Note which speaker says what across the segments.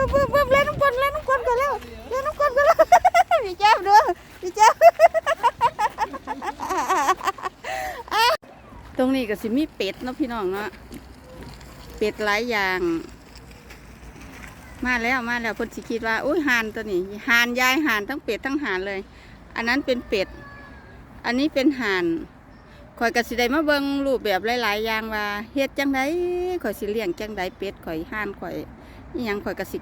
Speaker 1: บึ้มบึ้มบึ้มเล่นน้ำกลนเล่นน้ำกลนก่อนแล้วเล่นน้ำกลนก่อนแล้วพี่เจ้าดูพี่เจ้าตรงนี้ก็สิมีเป็ดเนาะพี่น้องเนาะเป็ดหลายอย่าง มาแล้วมาแล้วเพิ่นสิคิดว่าอุ้ยห่านตัวนี้ห่านยายห่านทั้งเป็ดทั้งห่านเลย อันนั้นเป็นเป็ด อันนี้เป็นห่านข่อยก็สิได้มาเบิ่งรูปแบบหลาย ๆ อย่างว่าเฮ็ดจังไดข่อยสิเลี้ยงจังไดเป็ดข่อยห่านข่อย อีหยังข่อยก็สิ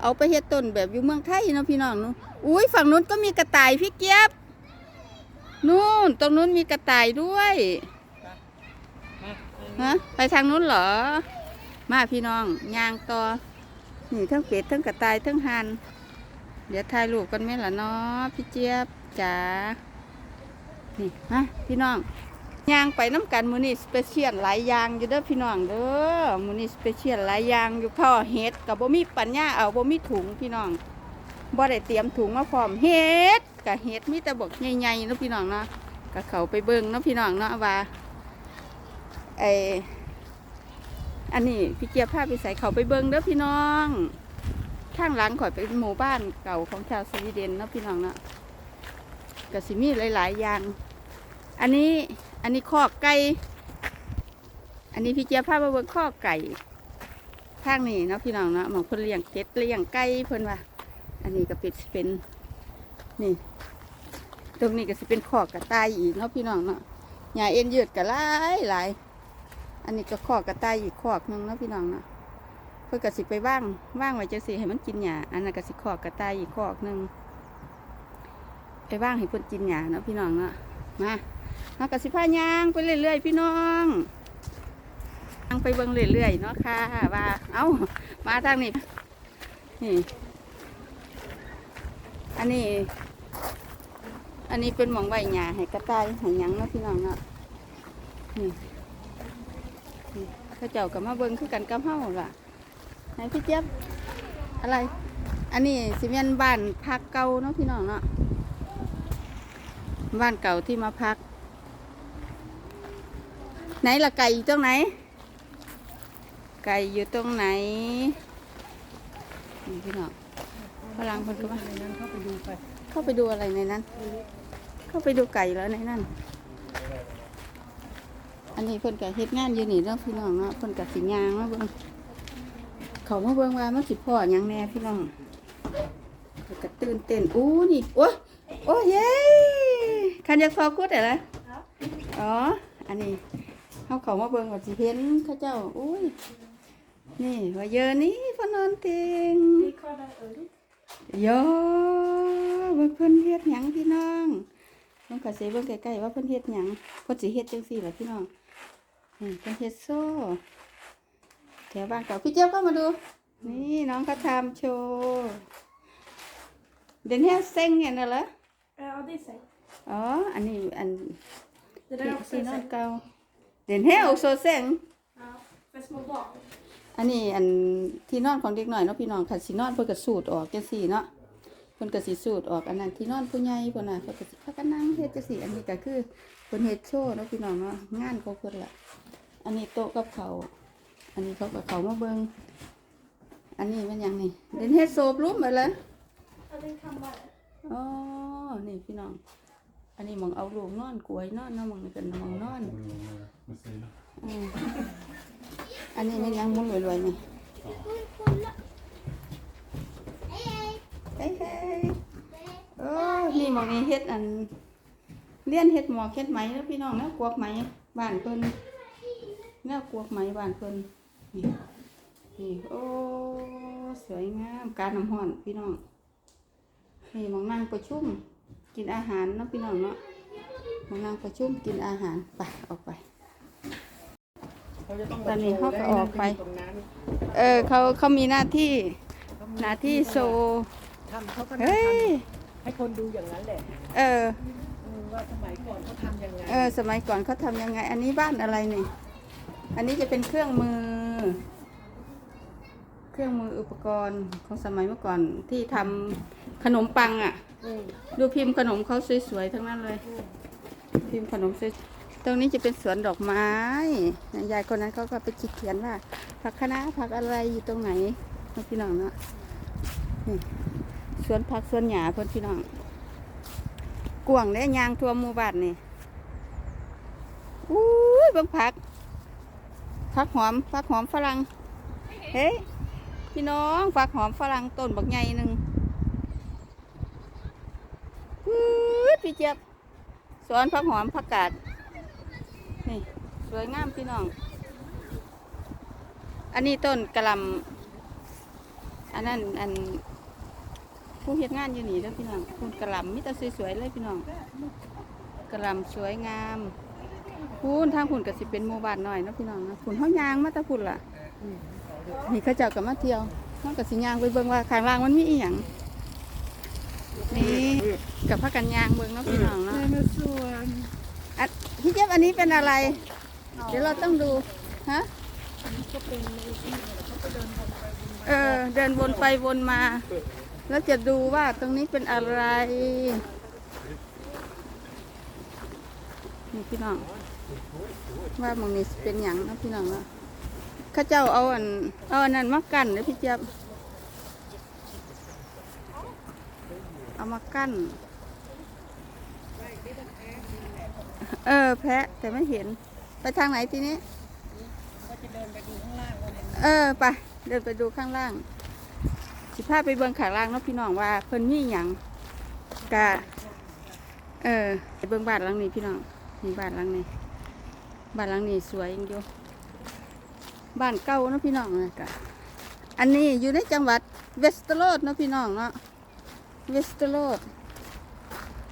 Speaker 1: เอาไปเฮ็ดต้นแบบอยู่เมืองไทยเนาะพี่น้องนาะอุ้ยฝั่งนู้นก็มีกระต่ายพี่เกียบ นู่นตรงนู้นมีกระต่ายด้วยฮะไปทางนู้นเหรอ มาพี่น้องยางต่อนี่ทั้งเป็ดทั้งกระต่ายทั้งหันเดี๋ยวถ่ายรูปกันไหมล่ะเนาะพี่เจี๊ยบจ๋านี่มาพี่น้อง ย่างไปน้ำกันมือนี่สเปเชียลหลายอย่างอยู่เด้อพี่น้องเด้อมือนี่สเปเชียลหลายอย่างอยู่พ่อเฮ็ดกับบ่มีปัญญาเอาบ่มีถุงพี่น้องบ่ได้เตรียมถุงมาพร้อมเฮ็ดกับเฮ็ดมีแต่บอกใหญ่ๆเนาะพี่น้องเนาะกับเขาไปเบิ่งเนาะพี่น้องเนาะว่าไออันนี้พี่เกียร์พาไปใส่เขาไปเบิงเด้อพี่น้องข้างหลังข่อยเป็นหมู่บ้านเก่าของชาวสวีเดนเนาะพี่น้องเนาะก็สิมีหลายๆอย่าง อันนี้ อันนี้ข้อกไก่ อันนี้พี่เกียร์พาไปเบิงข้อกไก่ข้างนี้เนาะพี่น้องเนาะหมองเพิ่นเลี้ยงเป็ดเลี้ยงไก่เพิ่นว่าอันนี้ก็เป็นสิเป็นนี่ ตรงนี้ก็สิเป็นข้อกระต่ายอีกเนาะพี่น้องเนาะหญ้าเอ็นยืดก็หลายหลายอันนี้ก็ขอกกระต่ายอีกขอกหนึงเนาะพี่น้องเนาะเพื่อกระสิไปว่างว่างไว้จะสิให้มันกินหญ้าอันนั้นก็สิขอกกระต่ายอีกขอกหนึงไปว่างให้เพิ่นกินหญ้าเนาะพี่น้องเนาะมา เฮากสิพายางไปเรื่อยๆพี่น้องยางไปเบิ่งเรื่อยๆเนาะค่ะว่าเอ้ามาทางนี้นี่ อันนี้ อันนี้เป็นหมองไว้หญ้าให้กระต่ายให้หยังเนาะพี่น้องเนาะนี่เขาเจ้ากับมาเบิ้งคือกันกับเฮาล่ะไหนพี่เจี๊ยบอะไร อันนี้สิเมียนบ้านพักเก่าเนาะพี่น้องเนาะบ้านเก่าที่มาพัก ไหนละไก่อยู่ตรงไหน ไก่อยู่ตรงไหนนี่พี่น้องพลังคนก็มา
Speaker 2: ในนั้นเข้าไปดูไป
Speaker 1: เข้าไปดูอะไรในนั้น เข้าไปดูไก่แล้วในนั้นอันนี้เพิ่นก็เฮ็ดงานอยู่นี่เนาะพี่น้องเนาะเพิ่นก็สิย่างมาเบิ่งเขามาเบิ่งว่ามันสิพ่อหยังแน่พี่น้องเพิ่นก็ตื่นเต้นอู้นี่โอ้ยโอ้ยเย้คันอยากพอกูแต่ละอ๋ออันนี้ เฮาเขามาเบิ่งว่าสิเห็นเขาเจ้าอุ้ยนี่ว่าเยอะนี่พอนอนเต็ง
Speaker 2: นี่ข้อเออ
Speaker 1: โยเบิ่งเพิ่นเฮ็ดหยังพี่น้องเบิ่งก็สิเบิ่งใกล้ๆว่าเพิ่นเฮ็ดหยังเพิ่นสิเฮ็ดจังซี่ล่ะพี่น้องนี่เพิ่นเฮ็ดโซ่แถวบ้านเก่าพี่เจ้าก็มาดู นี่น้องเขาทำโชว์เดนเฮเซ็งเนี่ยน่ะเหรอ
Speaker 2: Ja, det är säkert.
Speaker 1: อ๋ออันนี้อัน
Speaker 2: Det där är också
Speaker 1: ที่นอนเก่า เดนเฮลโซเซ็ง
Speaker 2: Ja, för små barn.
Speaker 1: อันนี้อันที่นอนของเด็กหน่อยเนาะพี่น้องคันสินอนเพิ่นก็สูดออกจังซี่เนาะเพิ่นก็สิสูดออกอันนั้นที่นอนผู้ใหญ่เพิ่นน่ะเพิ่นก็สิพากันนั่งเฮ็ดจังซี่ อันนี้ก็คือเพิ่นเฮ็ดโชว์เนาะพี่น้องเนาะงานของเพิ่นล่ะอันนี้โต๊ะกับเขาวอันนี้เขากับเขามาเบิ่งอันนี้มันหยังนี่เดินเฮ็ดโซบรูมไปเลย
Speaker 2: Ja, det kan vara.
Speaker 1: อ๋อนี่พี่น้อง อันนี้หมองเอาลูกนอนกลวยนอนเนาะหมองนี่เป็นหมองนอน
Speaker 3: Museerna.
Speaker 1: อืมอันนี้มันยังมุนรวยๆนี่เฮ้ยเฮ้ยโอ้นี่หมองนี้เฮ็ดอันเลี้ยนเฮ็ดหมอกเฮ็ดไหมแล้วพี่น้องแนวกวกไหมบ้านเพิ่นแนวกวกไหมบ้านเพิ่นนี่นี่โอ้สวยงามการน้ำห้อนพี่น้องนี่หมองนั่งประชุม กินอาหารเนาะพี่น้องเนาะหมองนั่งประชุมกินอาหารไปออกไป ตอนนี้เขาก็ออกไป
Speaker 2: ตรงนั้น
Speaker 1: เออเขาเขามีหน้าที่หน้าที่โซ
Speaker 2: ทำเขาก็
Speaker 1: เฮ้ย
Speaker 2: ให้คนดูอย่างนั้นแหละ
Speaker 1: เออ
Speaker 2: เออว่าสมัยก่อนเขาทำยังไง
Speaker 1: เออสมัยก่อนเขาทำยังไง อันนี้บ้านอะไรนี่ อันนี้จะเป็นเครื่องมือ เครื่องมืออุปกรณ์ของสมัยเมื่อก่อนที่ทำขนมปังอะ
Speaker 2: อืม
Speaker 1: ดูพิมพ์ขนมเขาสวยๆทั้งนั้นเลยพิมพ์ขนมสวยตรงนี้จะเป็นสวนดอกไม้ยายคนนั้นเขาก็ไปคิดเขียนว่า ผักคะน้าผักอะไรอยู่ตรงไหนนาะพี่น้องเนาะนี่สวนผักสวนหญ้าเพิ่นพี่น้องกวางได้ยางทั่วหมู่บ้านนี่อุ้ยเบิ่งผักผักหอมผักหอมฝรั่งเฮ้ย พี่น้องผักหอมฝรั่งต้นบักใหญ่หนึ่งพี่เจี๊ยบสวนผักหอมผักกาดนี่สวยงามพี่น้อง อันนี้ต้นกระลำอันนั้นอันผู้เฮ็ดงานอยู่นี่แล้วพี่น้องต้นกระลำมิตรสวยๆเลยพี่น้องกระลำสวยงามพูนทางพุ่นก็สิเป็นหมู่บ้านหน่อยนะพี่น้องเนาะพุ่นเฮายางมาตะพุ่นล่ะ นี่เขาเจ้าก็มาเที่ยวมันก็สิยางไปเบิ่งว่าข้างล่างมันมีอีหยังนี่กับพักกันยางเบิ่งเนาะพี่น้องเนาะ
Speaker 2: มาสวน
Speaker 1: อันพี่เจี๊ยบอันนี้เป็นอะไร เดี๋ยวเราต้องดูฮะ
Speaker 2: ก็เป็นเอ
Speaker 1: อเดินวนไปวนมา แล้วจะดูว่าตรงนี้เป็นอะไรนี่พี่น้อง ว่ามองนี้เป็นหยังนะพี่น้องเนาะ ข้าเจ้าเอาอันเอาอันนั้นมากั้นเลยพี่เจี๊ยบเอามากั้นเออแพะแต่ไม่เห็น ไปทางไหนทีนี้
Speaker 2: ก็จะเดินไปดูข้างล่างเอ
Speaker 1: อไปเดินไปดูข้างล่าง สิพาไปเบิ่งข้างล่างเนาะพี่น้องว่าเพิ่นมีหยังกะเออเบิ่งบ้านหลังนี้พี่น้องนี่บ้านหลังนี้บ้านหลังนี้สวยอยู่ บ้านเก่าเนาะพี่น้องนะกะอันนี้อยู่ในจังหวัดเวสต์โรดเนาะพี่น้องเนาะเวสต์โรด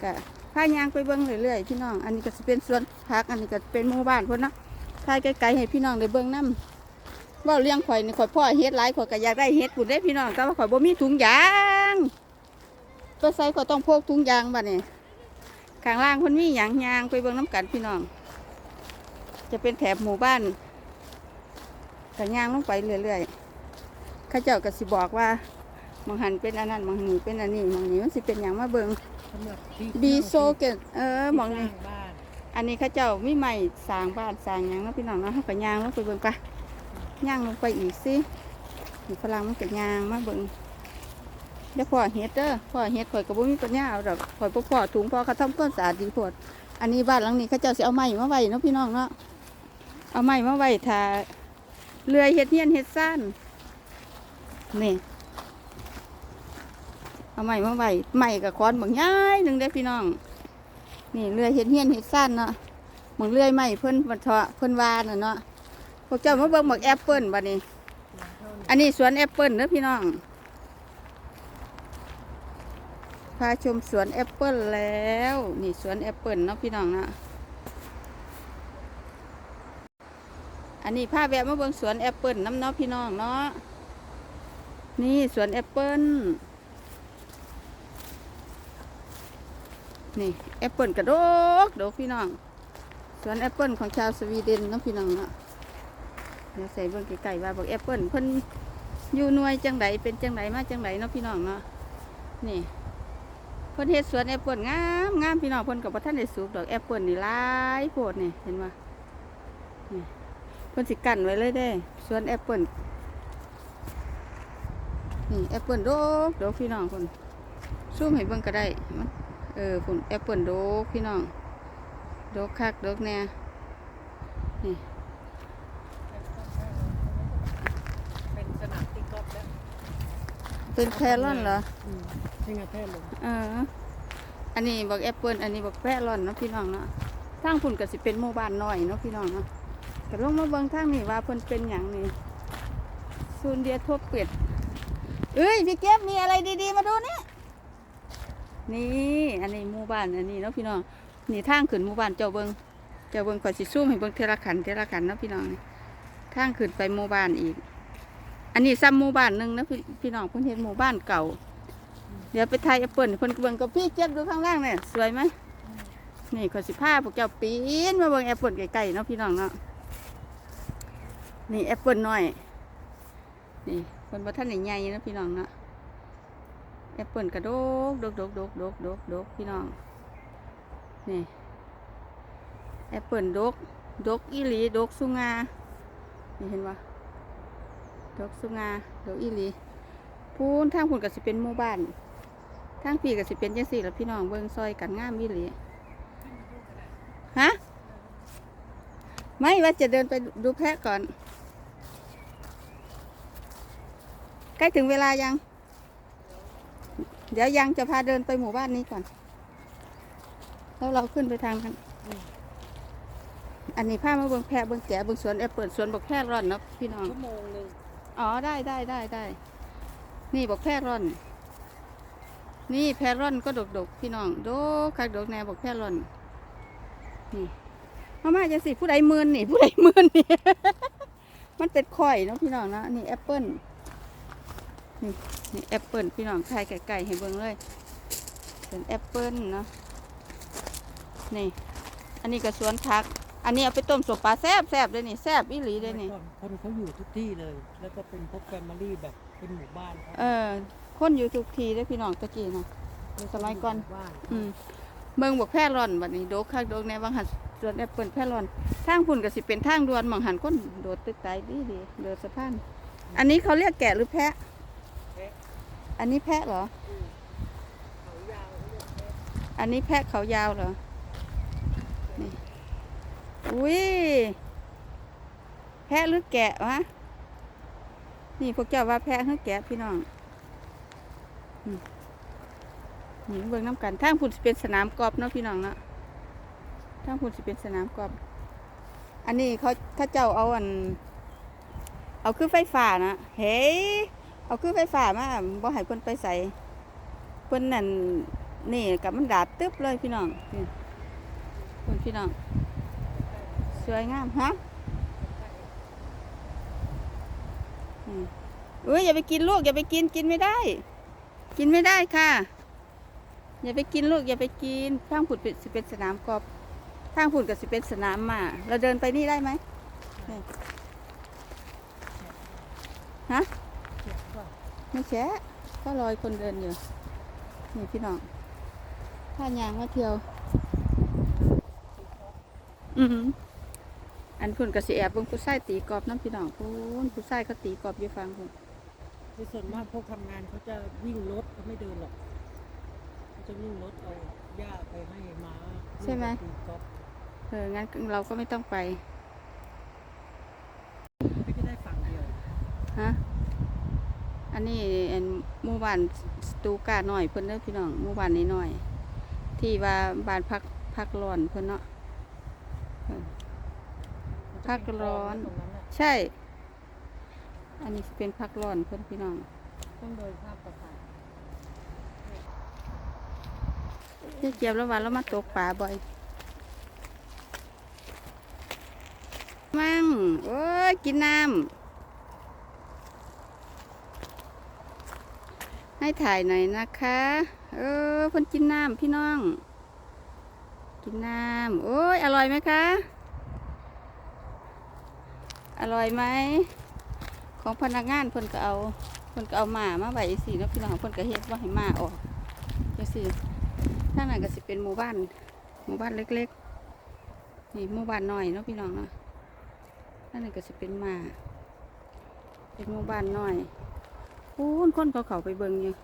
Speaker 1: กะพายางไปเบิ่งเรื่อยๆพี่น้อง อันนี้ก็จะเป็นสวนพัก อันนี้ก็เป็นหมู่บ้านพิ่นเนาะพายไกลๆให้พี่น้องได้เบิ่งนํเว่าเลี้ยงข่อยนี่ข่อยพ่อเฮ็ดหลายข่อยก็อยากได้เฮ็ดพุ่นได้พี่น้อง แต่ว่าข่อยบ่มีถุงยางตัวใส่ข่อยต้องพกถุงยางบัดนี้ข้างล่างพิ่นมีหยังยางไปเบิ่งน้ำกันพี่น้อง จะเป็นแถบหมู่บ้าน ก็ย่างลงไปเรื่อยๆเข้าเจ้าก็สิบอกว่าบางหันเป็นอันนั้นบางหันนี่เป็นอันนี้บางนี้มันสิเป็นหยังมาเบิ่ง
Speaker 2: สำหรับที่
Speaker 1: บีโซเกตเออหมอง
Speaker 2: ที่
Speaker 1: นี้
Speaker 2: สร้างบ้าน
Speaker 1: อันนี้เข้าเจ้ามีใหม่สร้างบ้านสร้างหยังเนาะพี่น้องเนาะเฮาก็ย่างลงไปเบิ่งกะย่างลงไปอีกสินี่ฝรั่งมันก็ย่างมาเบิ่งเดี๋ยวพ่อเฮ็ดเด้อพ่อเฮ็ดข่อยก็บ่มีปัญญาเอาดอกข่อยบ่พอถุงพอเขาทำความสะอาดดีโพดอันนี้บ้านหลังนี้เขาเจ้าสิเอาไม้มาไว้เนาะพี่น้องเนาะเอาไม้มาไว้ถ้า เลื่อยเฮ็ดเฮียนเฮ็ดซ่านนี่เอาไม้มาไว้ไม้กับค้อนบางย้ายหนึ่งเด้พี่น้อง นี่เลื่อยเฮ็ดเฮียนเฮ็ดซ่านเนาะหมองเลื่อยไม้เพิ่นบัดเถาะเพิ่นวาน่ะเนาะพวกเจ้ามาเบิ่งบักแอปเปิ้ลบัดนี้ อันนี้สวนแอปเปิ้ลเด้อพี่น้องพาชมสวนแอปเปิ้ลแล้ว นี่สวนแอปเปิ้ลเนาะพี่น้องเนาะ อันนี้พาแวะมาเบิ่งสวนแอปเปิลน้ำเนาะพี่น้องเนาะนี่สวนแอปเปิลนี่แอปเปิลกระดกดกพี่น้องสวนแอปเปิลของชาวสวีเดนเนาะพี่น้องเนาะเดี๋ยวใส่เบิ่งไก่ว่าบอกแอปเปิลเพิ่นอยู่หน่วยจังไดเป็นจังไดมาจังไดเนาะพี่น้องเนาะนี่เพิ่นเฮ็ดสวนแอปเปิลงามงามพี่น้องเพิ่นกับบ่ทันได้สูบดอกแอปเปิลนี่หลายโพดนี่เห็นบ่นี่ พิ่นสิกั้นไว้เลยเด้สวนแอปเปิลนี่แอปเปิลดกดกพี่น้องคนซูมให้เบิ่งก็ได้มันเออผลแอปเปิลโดกพี่น้องโดกคักโดกแน่นี่
Speaker 2: เป็นสนามตีกอล์ฟแล้ว
Speaker 1: เป็นแครอนเหรอ
Speaker 2: อืมนี่ไงแค่ลง
Speaker 1: เอออันนี้บอกแอปเปิลอันนี้บอกแพรอนเนาะพี่น้องเนาะทางพุ่นก็สิเป็นหมู่บ้านน้อยเนาะพี่น้องเนาะ ก็ลงมาเบิ่งทางนี่ว่าเพิ่นเป็นหยังนี่ซูนเดียทบเป็ดเอ้ยพี่เก็บมีอะไรดีๆ มาดูนี่นี่อันนี้หมู่บ้านอันนี้เนาะพี่น้องนี่ทางขึ้นหมู่บ้านเจ้าเบิงเจ้าเบิงข่อยสิซูมให้เบิงเทละขันเทละขันเนาะพี่น้องนี่ทางขึ้นไปหมู่บ้านอีก อันนี้ซ้ำหมู่บ้านหนึ่งนะพี่พี่น้องเพิ่นเฮ็ดหมู่บ้านเก่า เดี๋ยวไปถ่ายแอปเปิลเพิ่นเบิงกับพี่เจ็บดูข้างล่างเนี่ยสวยไหมนี่ขอสิพาพวกเจ้าปีนมาเบิงแอปเปิลใกล้ๆเนาะพี่น้องเนาะ นี่แอปเปิลน้อย นี่เพิ่นบ่ทันใหญ่เนะพี่น้องเนาะแอปเปิลกระดกดกดกดกดกดกดกพี่น้อง นี่แอปเปิลดกดกอีหลีดกสุงา นี่เห็นปะดกสุงาดกอีหลีพูนทางพุ่นก็สิเป็นหมู่บ้านทางพี่ก็สิเป็นจังซี่แล่ะพี่น้องเบิ่งซอยกันงามอีหลีฮะ ไม่ว่าจะเดินไปดูแพะก่อน ใกล้ถึงเวลายัง เดี๋ยวยังจะพาเดินไปหมู่บ้านนี้ก่อน แล้วเราขึ้นไปทางกันอันนี้พามาเบิ่งแพะเบิ่งแกะเบิ่งสวนแอปเปิลสวนบอกแพะร่อนเนาะพี่น้อง
Speaker 2: ชั่วโมงหนึ่ง
Speaker 1: อ๋อได้ได้ได้ได้นี่บอกแพร่ร่อน นี่แพร่ร่อนก็ดกดกๆพี่น้องโดกคักดกแนวบอกแพร่ร่อนนี่ มามาจะสิผู้ใดมืนนี่ ผู้ใดมืนนี่ มันเป็นข่อยเนาะพี่น้องเนาะนี่แอปเปิ้ลนี่นี่แอปเปิ้ลพี่น้องทายไก่ๆให้เบิ่งเลย เป็นแอปเปิ้ลเนาะนี่ อันนี้ก็สวนผัก อันนี้เอาไปต้มสมปลาแซ่บแซ่บเลยนี่แซ่บอีหลีเลยนี่
Speaker 2: ก่อนคนเขาอยู่ทุกที่เลย แล้วก็เป็นพวกแฟมิลี่แบบเป็นหมู่บ้านเขา
Speaker 1: เออ คนอยู่ทุกทีได้อพี่น้องตะกี้นะ สมัยก่อน
Speaker 2: หบ้าน
Speaker 1: อืม เมืองบอกแพร่ร่อนบัดนี้โดกคักโดกในบางหันสวนแอปเปิลแพร่ร่อนทางพุ่นก็สิเป็นทางด่วนบางหันคนโดดตึกไตดีดีๆเดินสะพาน อันนี้เขาเรียกแกะหรือแพะ อันนี้แพะเหรอ
Speaker 2: เขายาวเขาเรียกแพะ
Speaker 1: อันนี้แพะเขายาวเหรอ นี่ อุ้ย แพะหรือแกะวะ นี่พวกเจ้าว่าแพะหรือแกะพี่น้องอืม นี่เบิ่งน้ำกันทางพุ่นสิเป็นสนามกอล์ฟเนาะพี่น้องเนาะทางพุ่นสิเป็นสนามกอล์ฟอันนี้เขาเขาเจ้าเอาอัน เอาคือไฟฟ้านะเฮ้ยเอาคือไฟฟ้ามาบ่ให้เพิ่นไปใส่เพิ่นนั่นนี่กับมันดาดตึ๊บเลยพี่น้องคุณพี่น้องสวยงามฮะอืมเอ้ยอย่าไปกินลูกอย่าไปกินกินไม่ได้ กินไม่ได้ค่ะ อย่าไปกินลูกอย่าไปกินทางผุดเป็นสิเป็นสนามกอล์ฟทางผุดก็สิเป็นสนามหมา เราเดินไปนี่ได้ไหมฮะไม่แชะก็ลอยคนเดินอยู่นี่พี่น้องถ้ายางมาเที่ยว อืออันพุ่นกระสีแอบบิ่งผู้ชายตีกรอบน้ำพี่น้องพุ่นผู้ชายเขาตีกรอบอยู่ฟังพุ่น
Speaker 2: ส่วนมากพวกทำงานเขาจะวิ่งรถเขาไม่เดินหรอก จะวิ่งรถเอาหญ้าไปให้ม้าตีกอล์ฟ
Speaker 1: เออ งั้นเราก็ไม่ต้องไป
Speaker 2: ไม่ได้ได้ฝั่งเดียว
Speaker 1: ฮะ อันนี้อันหมู่บ้านสตูกาหน่อยเพิ่นเด้อพี่น้องหมู่บ้านนี้หน่อย ที่ว่าบ้านพักพักร้อนเพิ่นเนาะ พักร้อน
Speaker 2: ตรงนั้นน่ะ
Speaker 1: ใช่ อันนี้สิเป็นพักร้อนเพิ่นพี่น้อง
Speaker 2: ต้องเดินข้ามประสาท
Speaker 1: เจ๊เจี๊ยบแล้ววันแล้วมาตกปลาบ่อยมั่งโอ้ยกินน้ำให้ถ่ายหน่อยนะคะ เออพ่นกินน้ำพี่น้อง กินน้ำโอ้ยอร่อยไหมคะ อร่อยไหมของพนักงานเพิ่นก็เอาเพิ่นก็เอาหมามาไว้สิเนาะพี่น้องเพิ่นก็เฮ็ดว่าให้หมาออกจังซี่ ท่านั้นก็สิเป็นหมู่บ้าน หมู่บ้านเล็กๆ นี่หมู่บ้านน้อยเนาะพี่น้องเนาะท่านั้นก็สิเป็นหมา เป็นหมู่บ้านน้อยพูนคนเขาเขาไปเบิ่งอยู่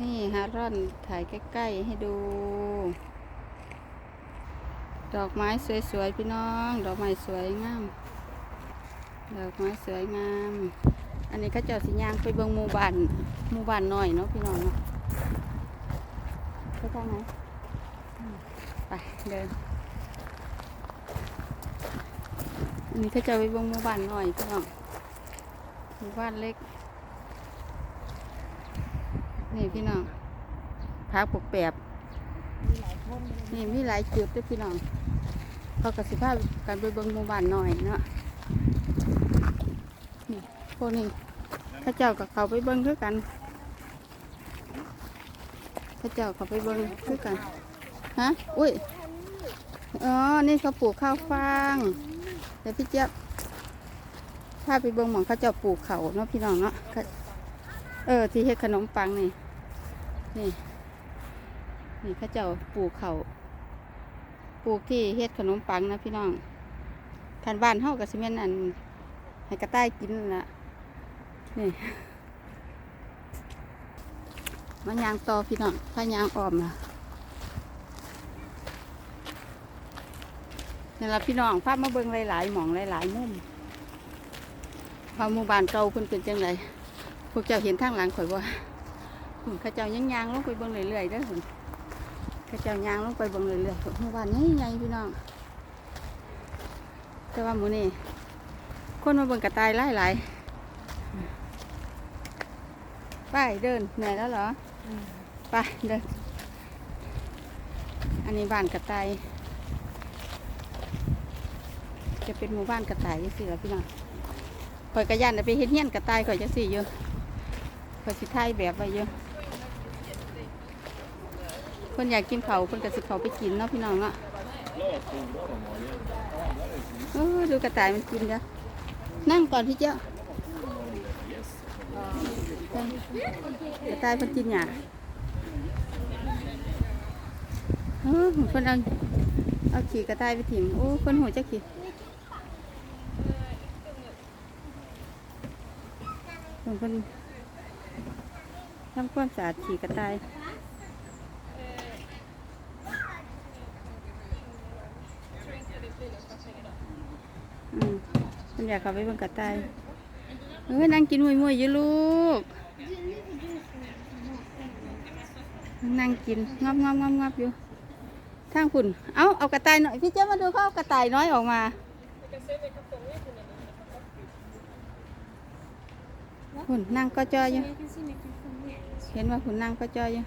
Speaker 1: นี่ฮาร่อนถ่ายใกล้ๆให้ดู ดอกไม้สวยๆพี่น้อง ดอกไม้สวยงาม ดอกไม้สวยงาม อันนี้เขาเจ้าสิย่างไปเบิ่งหมู่บ้าน หมู่บ้านน้อยเนาะพี่น้องเนาะไปทางไหนไปเดินอันนี้เขาจะไปเบิ่งหมู่บ้านน้อยพี่น้องหมู่บ้านเล็ก นี่พี่น้องพักปกแปบ
Speaker 2: นี่
Speaker 1: มีหลายจุดด้วยพี่น้องเขากสิภาพกันไปเบิ่งหมู่บ้านน้อยเนาะนี่พวกนี้เข้าเจ้ากับเขาไปเบิงด้วยกัน เขาเจ้าเขาไปเบิ่งด้วยกันฮะอุ้ยอ๋อนี่เขาปลูกข้าวฟ่างเดี๋ยวพี่เจี๊ยบพาไปเบิ่งหมองเขาเจ้าปลูกเขาเนาะพี่น้องเนาะเออ ที่เฮ็ดขนมปังนี่นี่นี่เข้าเจ้าปลูกเขาปลูกที่เฮ็ดขนมปังนะพี่น้องคันบ้านเฮากับซีเมนอันให้กระต่ายกินนั่นละนี่ มันยางต่อพี่น้องถ้ายางออมนะนี่ละพี่น้องภาพมาเบิ่งหลายๆหมองหลายๆมุมพาหมู่บ้านเก่าเพิ่นเป็นจังไดพวกเจ้าเห็นทางหลังข่อยบ่ข้าเจ้ายังยางลงไปเบิ่งเรื่อยๆเด้อข้าเจ้ายางลงไปเบิ่งเรื่อยๆหมู่บ้านใหญ่ๆพี่น้อง แต่ว่าหมูนี่คนมาเบิ่งกระต่ายหลายหลายๆไปเดินเหนื่อยแล้วเหรอ ไปเดินอันนี้บ้านกระต่ายจะเป็นหมู่บ้านกระต่ายจังสิละพี่น้องข่อยกระยันน่ะไปเฮ็ดเฮียนกระต่ายข่อยจังสิอยู่ข่อยสิถ่ายแบบไว้อยู่เพิ่นอยากกินเขาวเพิ่นก็สิเขาไปกินเนาะพี่น้องเนาะโอ้ดูกระต่ายมันกินจ้ะนั่งก่อนพี่เจ้า กระต่ายมันกินหยาเออคนเอาเอาขี่กระต่ายไปถิ่มโอ้คนหัวจะขี่คนคนทำความสะอาดขี่กระต่ายอืมมันอยากเข้าไปเบิ่งกระต่ายเอ้ยนั่งกินมวยมวยอยู่ลูก นั่งกินงอบงอบงอบงอบอยู่ทางคุณเอาเอากระต่ายหน่อยพี่เจ้ามาดูเขาเอากระต่ายน้อยออกมาคุณนั่งก็จอยอยู่เห็นว่าคุณนั่งก็จอยอยู่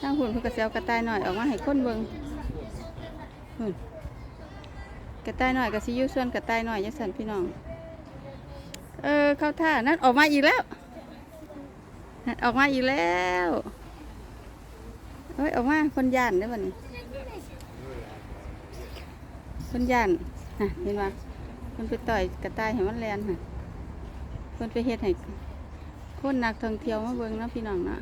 Speaker 1: ทางคุณเพิ่นกระเซวกระต่ายหน่อยออกมาให้คนเบิ่งคุณกระต่ายหน่อยกับซิยูส่วนกระต่ายหน่อยยังสันพี่น้องเออเข้าท่านั่นออกมาอีกแล้วออกมาอีกแล้ว เฮ้ยออกมาคนย่านได้อบ่นี่คนย่านฮะเห็นไหมมันไปต่อยกระต่ายให้มันแลนฮะคนไปเฮ็ดให้คนนักท่องเที่ยวมาเบิ่งนะพี่น้องเนาะ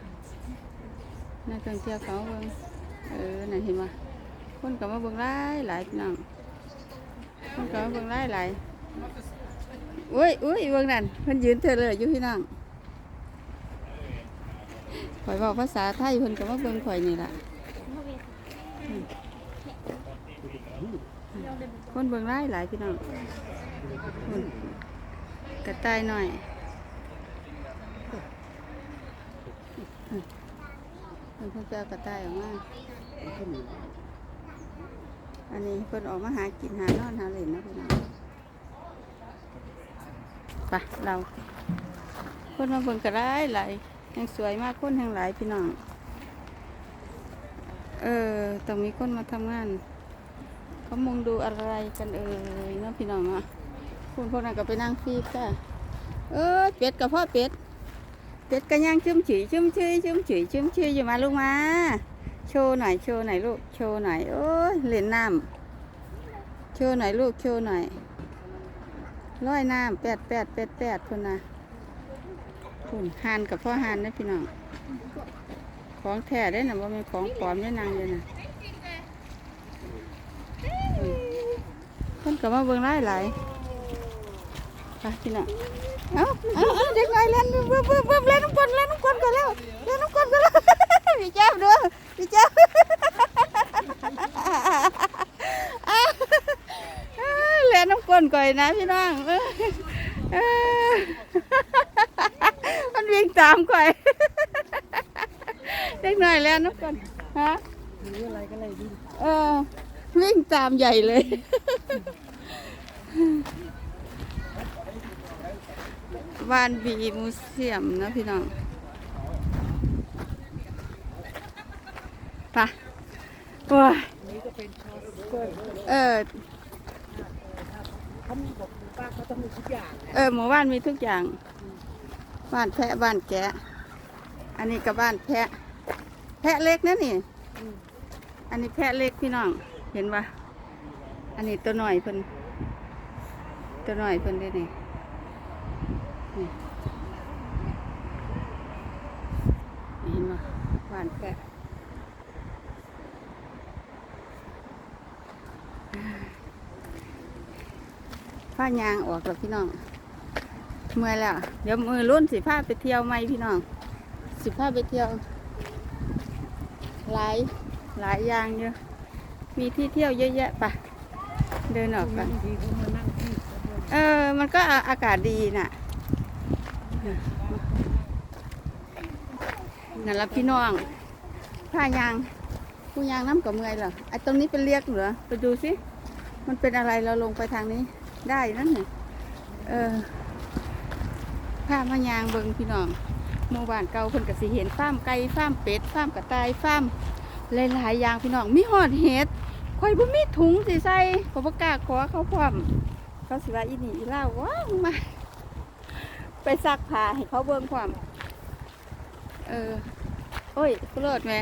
Speaker 1: นักท่องเที่ยวเขาเบิ่งเออนั่นเห็นไหมคนก็มาเบิ่งหลายหลายพี่น้องมันก็เบิ่งไล่ไหลายอุ้ยอุ้ยเบิ่งนั่นเพิ่นยืนเธอเลยอยู่พี่น้อง ข่อยบอกภาษาไทยเพิ่นก็มาเบิ่งข่อยนี่ล่ะคนเบิ่งไล่หลายพี่น้องคนกระต่ายหน่อยมเพิ่นเพิ่นจะเอากระต่ายออกมาอันนี้เพิ่นออกมาหากินหานอนหาเล่นนะพี่น้องไปเราคนมาเบิ่งกระไรหลาย ยังสวยมากคนแห่งหลายพี่น้อง เออต้องมีคนมาทำงานเขามุงดูอะไรกันเอ่ยเนาะพี่น้องเนาะคุณพวกนั้นก็ไปนั่งฟีดค่ะ เออเป็ดกับพ่อเป็ด เป็ดก็ย่างชุ่มฉี่ชุ่มชื่อชุ่มฉี่ชุ่มชื่ออยู่มาลูกมา โชว์หน่อยโชว์หน่อยลูกโชว์หน่อยโอ้ยเล่นน้ำโชว์หน่อยลูกโชว์หน่อยร้อยน้ำแปดแปดแปดแปดคนนะ คุณหานกับพ่อหานนะพี่น้อง ของแท้ได้นะว่าเป็นของปลอมได้นางเลยนะคนกับมาเบิ่งไล่หลายไปพี่น้องเอาเอาเอาเด็กน้อยเล่นเบิ่มเบิ่มเบิ่มเล่นน้ำกลนเล่นน้ำกลนก่อนแล้วเล่นน้ำกลนก่อนแล้วพี่เจ้าดูพี่เจ้าเล่นน้ำก้นก่อยนะพี่น้องเออเออมันวิ่ง ตามก่อยเล็กหน่อยแล้วน้ำก้นฮะ
Speaker 2: หรือะไรก็เลยดิ้น
Speaker 1: เออ วิ่งตามใหญ่เลย บ้านบีมูเซียมนะพี่น้องปโอ้ย
Speaker 2: อันนี้ก็เอ
Speaker 1: อ
Speaker 2: เขามีบอกคุณป้านเขาต้องมีทุกอย่าง
Speaker 1: เออหมู่บ้านมีทุกอย่าง บ้านแพะบ้านแกะ อันนี้ก็บ้านแพะ แพะเล็กนะนี่
Speaker 2: อืม
Speaker 1: อันนี้แพะเล็กพี่น้อง เห็นปะอันนี้ตัวหน่อยเพิ่น ตัวหน่อยเพิ่นได้นี่นี่นี่เห็นปะบ้านแพะผ้ายางออกแล้วพี่น้อง เมื่อยแล้ว เดี๋ยวมือรุ่นสิพาไปเที่ยวไหมพี่น้อง สิพาไปเที่ยว หลาย หลายอย่างเยอะ มีที่เที่ยวเยอะแยะปะเดินออกกัน
Speaker 2: บางทีเขามานั่งที่เขาด้วย
Speaker 1: เออ มันก็อากาศดีน่ะนั่นละพี่น้องผ้ายางผู้ยางน้ำกับเมื่อยเหรอไอ้ตรงนี้เป็นเรียกเหรอ ไปดูสิ มันเป็นอะไรเราลงไปทางนี้ ได้นั่นนี่เออ ผ้ามายางเบิงพี่น้องหมู่บ้านเก่าเพิ่นก็สิเห็นฟาร์มไก่ฟาร์มเป็ดฟาร์มกระต่ายฟาร์มหลายๆอย่างพี่น้องมีหอดเห็ดข่อยบ่มีถุงสิใส่ขอยบ่กล้าขอเขาพร้อมเขาสิว่าอีนี่อีล่าว้าวมาไปซักผ้าให้เขาเบิ่งความ เออ โอ้ยกูโลดแม่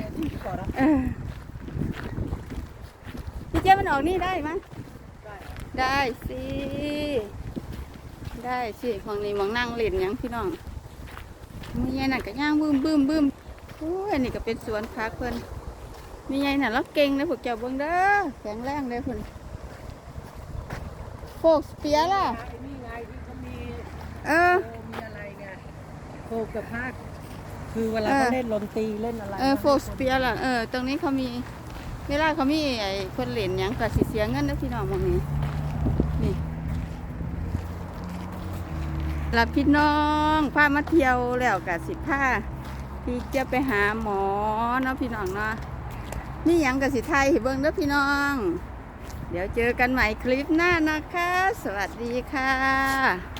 Speaker 1: เออพี่เจ้มันออกนี่ได้ไหมย
Speaker 2: ได้
Speaker 1: ได้สิ ได้สิมองนี่มองนั่งเล่นหยังพี่น้องมีไงนั่นก็ย่างบึ้มบึ้มบึ้มโอ้ยอันนี้ก็เป็นสวนพักเพิ่นมีไงน่ะแล้วเก่งนะพวกเจ้าเบิ่งเด้อแข็งแรงเลยเพิ่นโฟกสเปียร์ล่ะ
Speaker 2: ไอ้นี่ไงที่เขามี
Speaker 1: เออ
Speaker 2: โมีอะไรไงโคกับภาคคือเวลา
Speaker 1: เออ
Speaker 2: เขาเล่นดนตรีเล่นอะไร
Speaker 1: เออโฟกสเปียร์ล่ะเออตรงนี้เขามีเวลาเขามีไอ้คนเล่นหยังก็สิเสียเงินนะพี่น้องหมองนี้นี่ รับพี่น้องพามาเที่ยวแล้วกับสิผ้าพี่จะไปหาหมอเนาะพี่น้องเนาะนี่ยังกับสิไทยเบิ้งเด้อพี่น้อง เดี๋ยวเจอกันใหม่คลิปหน้านะคะ สวัสดีค่ะ